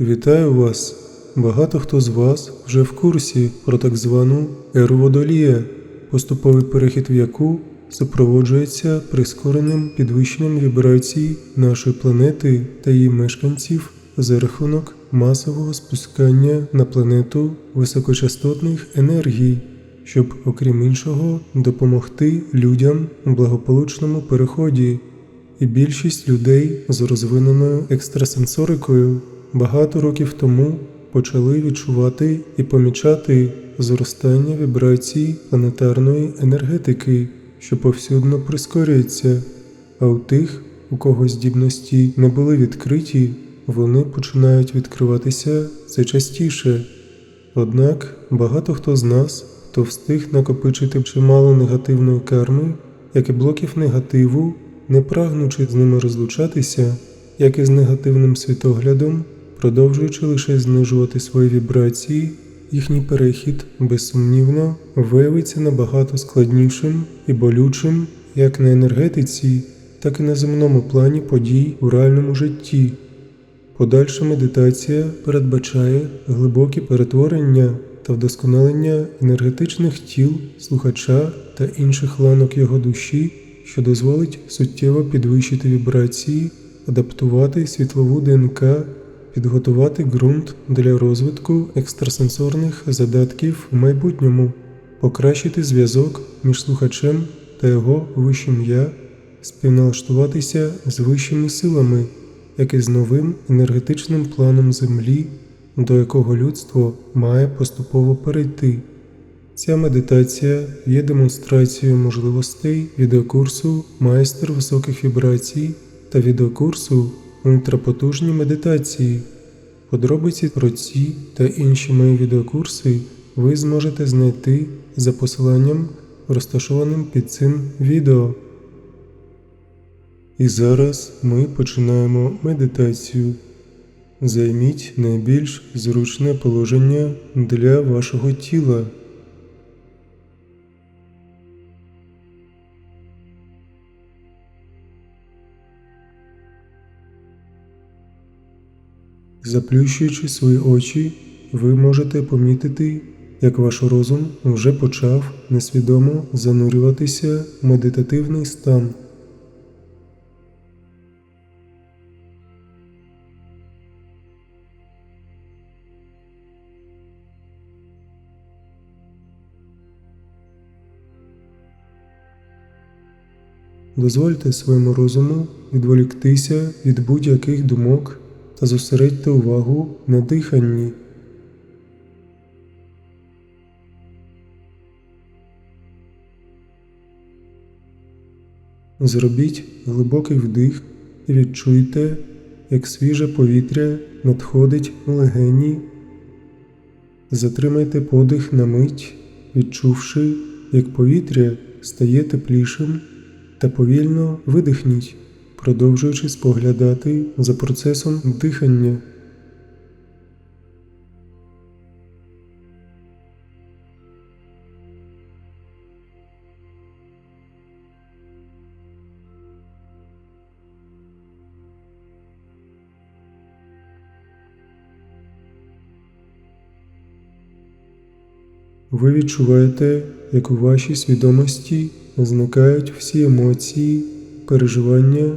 Вітаю вас! Багато хто з вас вже в курсі про так звану еру водолія, поступовий перехід в яку супроводжується прискореним підвищенням вібрацій нашої планети та її мешканців за рахунок масового спускання на планету високочастотних енергій, щоб, окрім іншого, допомогти людям у благополучному переході. І більшість людей з розвиненою екстрасенсорикою багато років тому почали відчувати і помічати зростання вібрацій планетарної енергетики, що повсюдно прискорюється, а у тих, у кого здібності не були відкриті, вони починають відкриватися все частіше. Однак багато хто з нас, хто встиг накопичити чимало негативної карми, як і блоків негативу, не прагнучи з ними розлучатися, як і з негативним світоглядом, продовжуючи лише знижувати свої вібрації, їхній перехід, безсумнівно, виявиться набагато складнішим і болючим як на енергетиці, так і на земному плані подій у реальному житті. Подальша медитація передбачає глибокі перетворення та вдосконалення енергетичних тіл слухача та інших ланок його душі, що дозволить суттєво підвищити вібрації, адаптувати світлову ДНК, підготувати ґрунт для розвитку екстрасенсорних задатків в майбутньому, покращити зв'язок між слухачем та його вищим я, співналаштуватися з вищими силами як і з новим енергетичним планом Землі, до якого людство має поступово перейти. Ця медитація є демонстрацією можливостей відеокурсу Майстер високих вібрацій та відеокурсу Ультрапотужні медитації. Подробиці про ці та інші мої відеокурси ви зможете знайти за посиланням, розташованим під цим відео. І зараз ми починаємо медитацію. Займіть найбільш зручне положення для вашого тіла. Заплющуючи свої очі, ви можете помітити, як ваш розум вже почав несвідомо занурюватися в медитативний стан. Дозвольте своєму розуму відволіктися від будь-яких думок та зосередьте увагу на диханні. Зробіть глибокий вдих і відчуйте, як свіже повітря надходить у легені. Затримайте подих на мить, відчувши, як повітря стає теплішим та повільно видихніть, продовжуючи споглядати за процесом дихання. Ви відчуваєте, як у вашій свідомості зникають всі емоції, переживання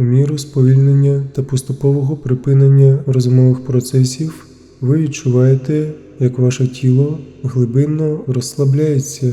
У міру сповільнення та поступового припинення розумових процесів ви відчуваєте, як ваше тіло глибинно розслабляється.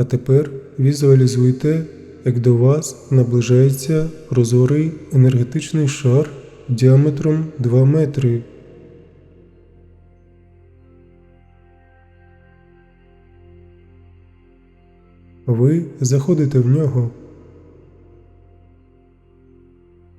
А тепер візуалізуйте, як до вас наближається прозорий енергетичний шар діаметром 2 метри. Ви заходите в нього.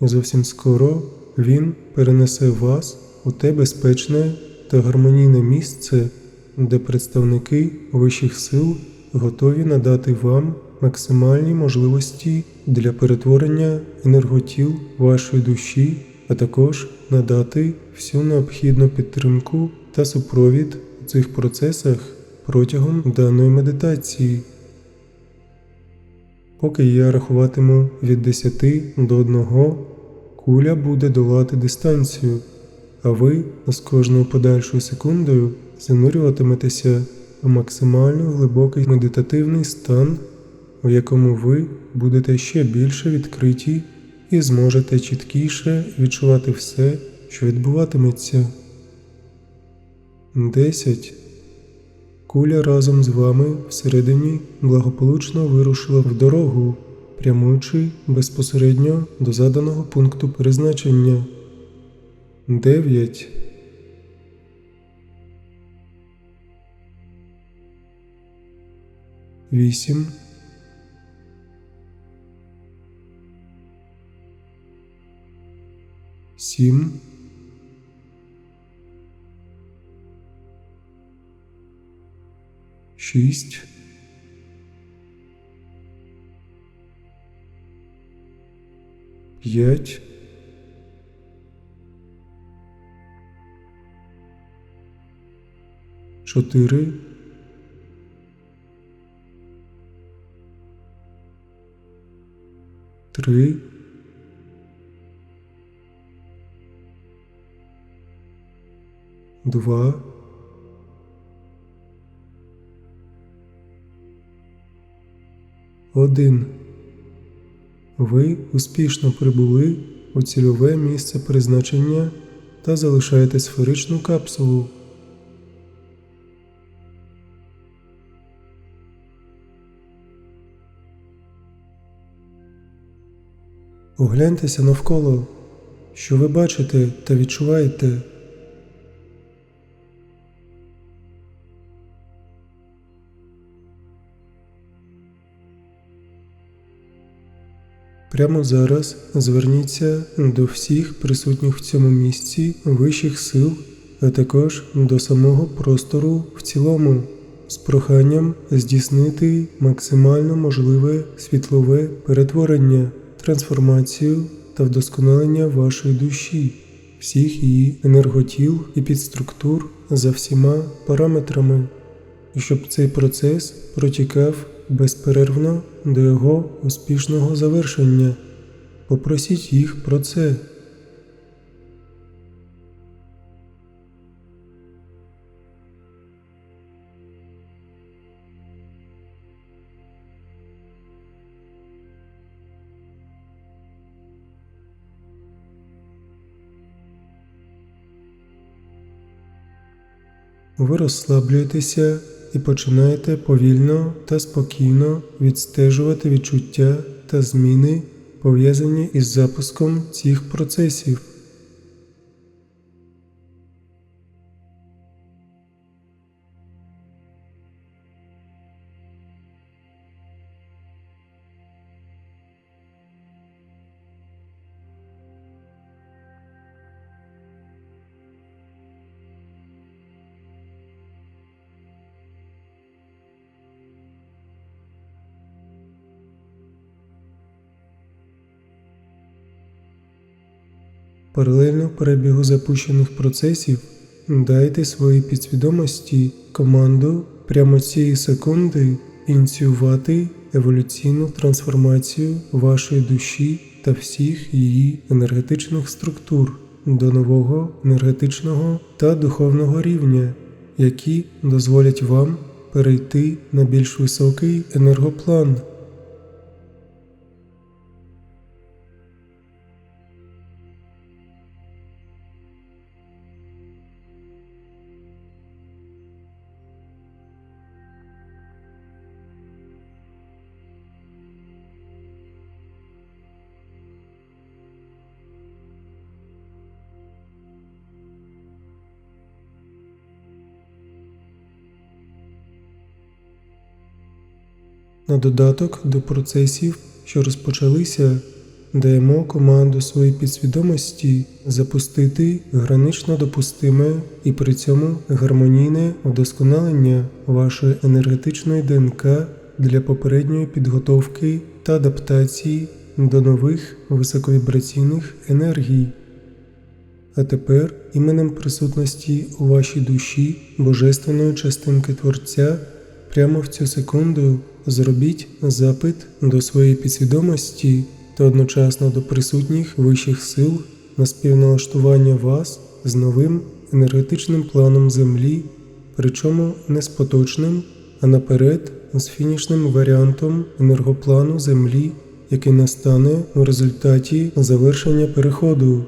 Зовсім скоро він перенесе вас у те безпечне та гармонійне місце, де представники вищих сил готові надати вам максимальні можливості для перетворення енерготіл вашої душі, а також надати всю необхідну підтримку та супровід у цих процесах протягом даної медитації. Поки я рахуватиму від 10 до 1, куля буде долати дистанцію, а ви з кожною подальшою секундою занурюватиметеся в максимально глибокий медитативний стан, у якому ви будете ще більше відкриті і зможете чіткіше відчувати все, що відбуватиметься. 10. Куля разом з вами всередині благополучно вирушила в дорогу, прямуючи безпосередньо до заданого пункту призначення. 9. Вісім. Сім. Шість. П'ять. Чотири. Три. Два. Один. Ви успішно прибули у цільове місце призначення та залишаєте сферичну капсулу. Огляньтеся навколо, що ви бачите та відчуваєте. Прямо зараз зверніться до всіх присутніх в цьому місці вищих сил, а також до самого простору в цілому, з проханням здійснити максимально можливе світлове перетворення, трансформацію та вдосконалення вашої душі, всіх її енерготіл і підструктур за всіма параметрами, і щоб цей процес протікав безперервно до його успішного завершення. Попросіть їх про це. Ви розслаблюєтеся і починаєте повільно та спокійно відстежувати відчуття та зміни, пов'язані із запуском цих процесів. Паралельно перебігу запущених процесів дайте своїй підсвідомості команду прямо цієї секунди ініціювати еволюційну трансформацію вашої душі та всіх її енергетичних структур до нового енергетичного та духовного рівня, які дозволять вам перейти на більш високий енергоплан. На додаток до процесів, що розпочалися, даємо команду своїй підсвідомості запустити гранично допустиме і при цьому гармонійне вдосконалення вашої енергетичної ДНК для попередньої підготовки та адаптації до нових високовібраційних енергій. А тепер іменем присутності у вашій душі Божественної частинки Творця прямо в цю секунду зробіть запит до своєї підсвідомості та одночасно до присутніх вищих сил на співналаштування вас з новим енергетичним планом Землі, причому не з поточним, а наперед з фінішним варіантом енергоплану Землі, який настане у результаті завершення переходу.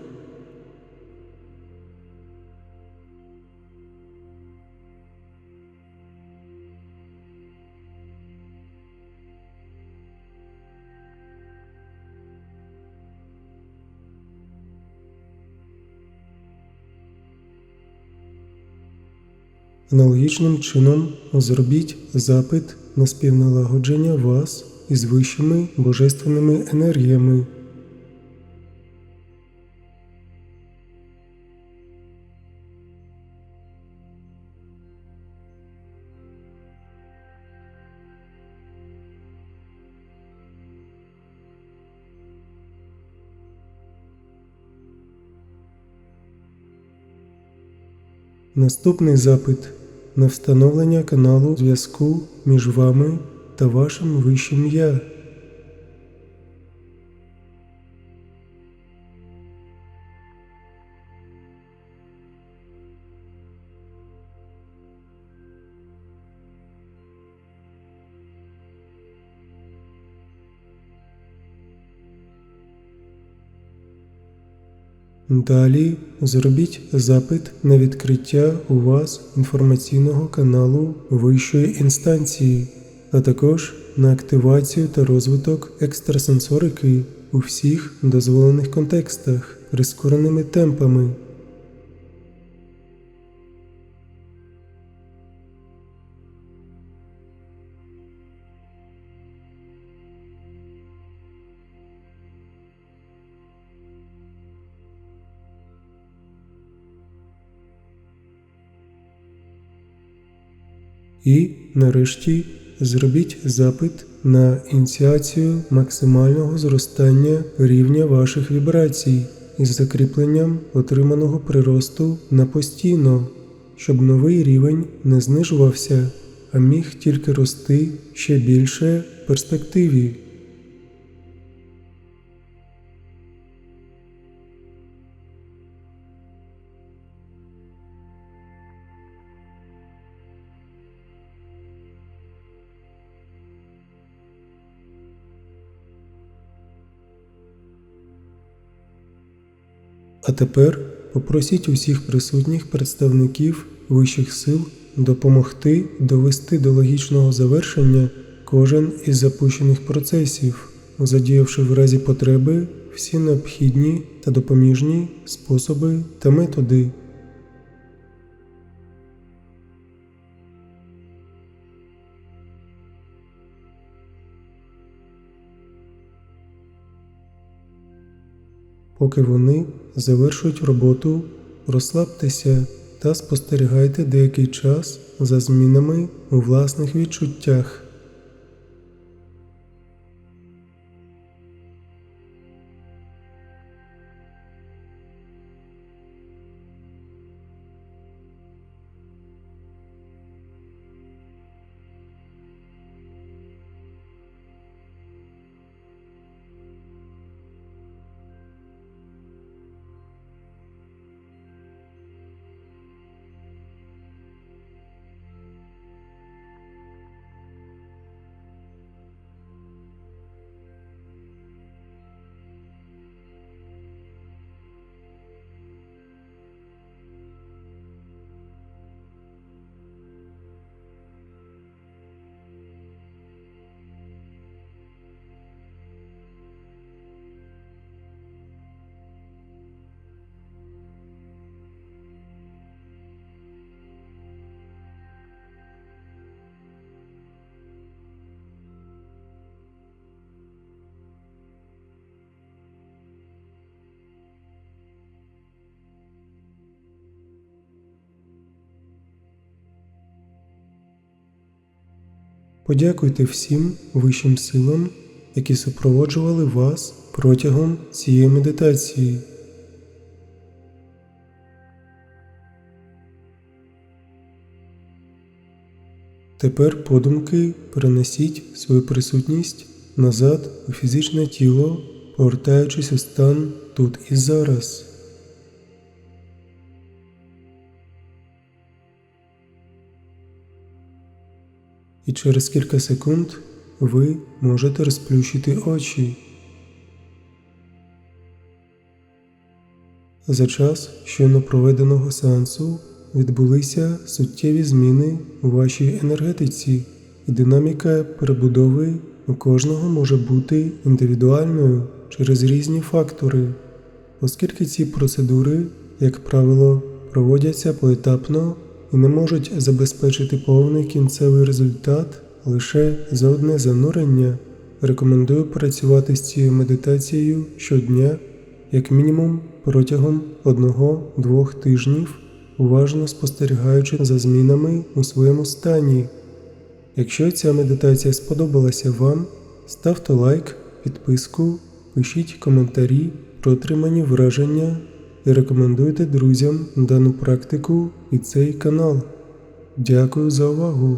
Аналогічним чином зробіть запит на співналагодження вас із вищими божественними енергіями. Наступний запит на встановлення каналу зв'язку між вами та вашим вищим я. Далі зробіть запит на відкриття у вас інформаційного каналу вищої інстанції, а також на активацію та розвиток екстрасенсорики у всіх дозволених контекстах прискореними темпами. І, нарешті, зробіть запит на ініціацію максимального зростання рівня ваших вібрацій із закріпленням отриманого приросту на постійно, щоб новий рівень не знижувався, а міг тільки рости ще більше в перспективі. А тепер попросіть усіх присутніх представників вищих сил допомогти довести до логічного завершення кожен із запущених процесів, задіявши в разі потреби всі необхідні та допоміжні способи та методи. Поки вони завершують роботу, розслабтеся та спостерігайте деякий час за змінами у власних відчуттях. Подякуйте всім вищим силам, які супроводжували вас протягом цієї медитації. Тепер подумки перенесіть свою присутність назад у фізичне тіло, повертаючись у стан тут і зараз. Через кілька секунд ви можете розплющити очі. За час щойно проведеного сеансу відбулися суттєві зміни у вашій енергетиці, і динаміка перебудови у кожного може бути індивідуальною через різні фактори, оскільки ці процедури, як правило, проводяться поетапно і не можуть забезпечити повний кінцевий результат лише за одне занурення. Рекомендую працювати з цією медитацією щодня, як мінімум протягом одного-двох тижнів, уважно спостерігаючи за змінами у своєму стані. Якщо ця медитація сподобалася вам, ставте лайк, підписку, пишіть коментарі про отримані враження і рекомендуйте друзям дану практику і цей канал. Дякую за увагу!